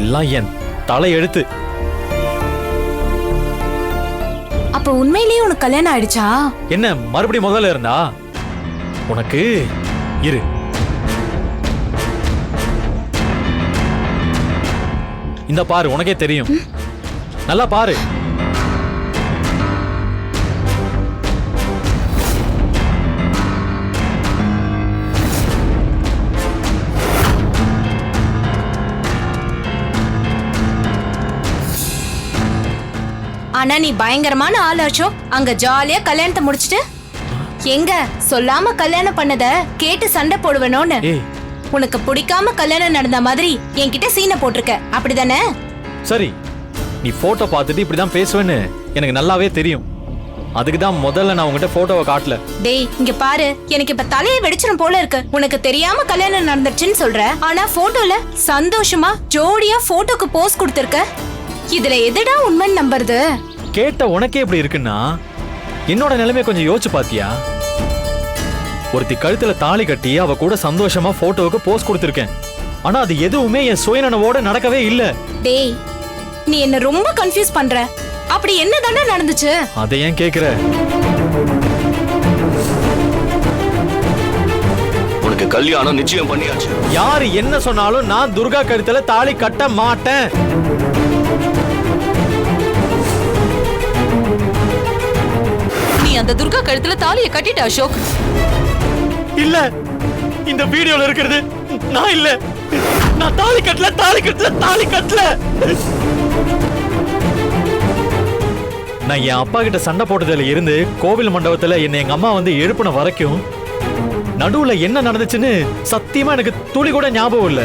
எல்லாம் என் தலை எழுத்து அப்ப உண்மையிலேயே உனக்கு கல்யாணம் ஆயிடுச்சா? என்ன மறுபடியும் முதல்ல இருந்தா? உனக்கு இரு. இந்த பாரு உனக்கே தெரியும். நல்லா பாரு. ஆனா நீ பயங்கரமான ஆள் அசோக். அங்க ஜாலியா கல்யாணத்தை முடிச்சிட்டு எங்க சொல்லாம கல்யாணம் பண்ணத கேட்டு சண்டை போடுவனோன்னு. உனக்கு பிடிக்காம கல்யாணம் நடந்த மாதிரி என்கிட்ட சீனை போட்டிருக்க. அப்படிதானே? சரி. நீ போட்டோ பார்த்துட்டு இப்படிதான் பேசுவேன்னு எனக்கு நல்லாவே தெரியும். அதுக்கு தான் முதல்ல நான் உங்ககிட்ட போட்டோவை காட்டல. டேய் இங்க பாரு. எனக்கு இப்ப தலையை வெடிச்சிடும் போல இருக்கு. உனக்கு தெரியாம கல்யாணம் நடந்துருச்சுன்னு சொல்ற. ஆனா போட்டோல சந்தோஷமா ஜோடியா போட்டோக்கு போஸ் கொடுத்திருக்க. இதுல எதுடா உண்மைன்னு நம்புறது? கேட்ட உனக்கே இப்படி இருக்குன்னா என்னோட நிலைமைய கொஞ்சம் யோசிச்சு பாத்தியா? ஒருத்தி கழுத்துல தாலி கட்டி அவ கூட சந்தோஷமா போட்டோவுக்கு போஸ் கொடுத்திருக்கேன். ஆனா அது எதுவுமே என் சுயநனவோட நடக்கவே இல்ல. டேய் நீ என்ன ரொம்ப கன்ஃபியூஸ் பண்ற? அப்படி என்ன தானே நடந்துச்சு? அதை ஏன் கேக்குற? உனக்கு கல்யாணம் நிச்சயம் பண்ணியாச்சு. யாரு என்ன சொன்னாலும் நான் துர்கா கழுத்துல தாலி கட்ட மாட்டேன். அந்த துர்கா கழுத்துல தாலியை கட்டிட்ட அசோக்? இல்ல. இந்த வீடியோல இருக்கிறது நான் இல்ல. நான் தாலி கட்டல தாலி கட்டல தாலி கட்டல. நான் என் அப்பா கிட்ட சண்டை போட்டதுல இருந்து கோவில் மண்டபத்துல என்னை எங்க அம்மா வந்து எழுப்பின வரைக்கும் நடுவுல என்ன நடந்துச்சுன்னு சத்தியமா எனக்கு துளி கூட ஞாபகம் இல்ல.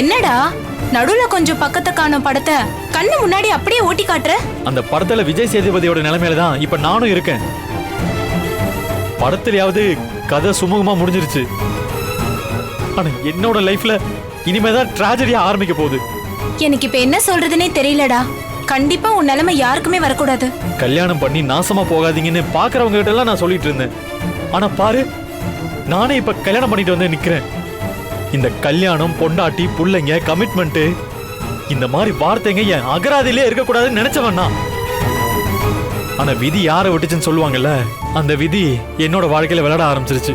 என்னடா? நடுவுல கொஞ்சம் பக்கத்தை காணும் படத்தை கண்ணு முன்னாடி அப்படியே ஓட்டி காட்டுற? அந்த படத்துல விஜய் சேதுபதியோட நிலைமையில தான் இப்ப நானும் இருக்கேன். படத்துலயாவது கதை சுமூகமா முடிஞ்சிருச்சு. ஆனா என்னோட லைஃப்ல இனிமேதான் டிராஜடியா ஆரம்பிக்க போகுது. எனக்கு இப்ப என்ன சொல்றதுனே தெரியலடா. கண்டிப்பா உன் நிலைமை யாருக்குமே வரக்கூடாது. கல்யாணம் பண்ணி நாசமா போகாதீங்கன்னு பாக்குறவங்க கிட்ட எல்லாம் நான் சொல்லிட்டு இருந்தேன். ஆனா பாரு நானே இப்ப கல்யாணம் பண்ணிட்டு வந்து நிக்கிறேன். இந்த கல்யாணம் பொண்டாட்டி பிள்ளைங்க கமிட்மெண்ட் இந்த மாதிரி வார்த்தைங்க என் அகராதிலே இருக்கக்கூடாதுன்னு நினைச்சவன் நான். ஆனா விதி யாரை விட்டுச்சுன்னு சொல்லுவாங்கல்ல அந்த விதி என்னோட வாழ்க்கையில விளையாட ஆரம்பிச்சிருச்சு.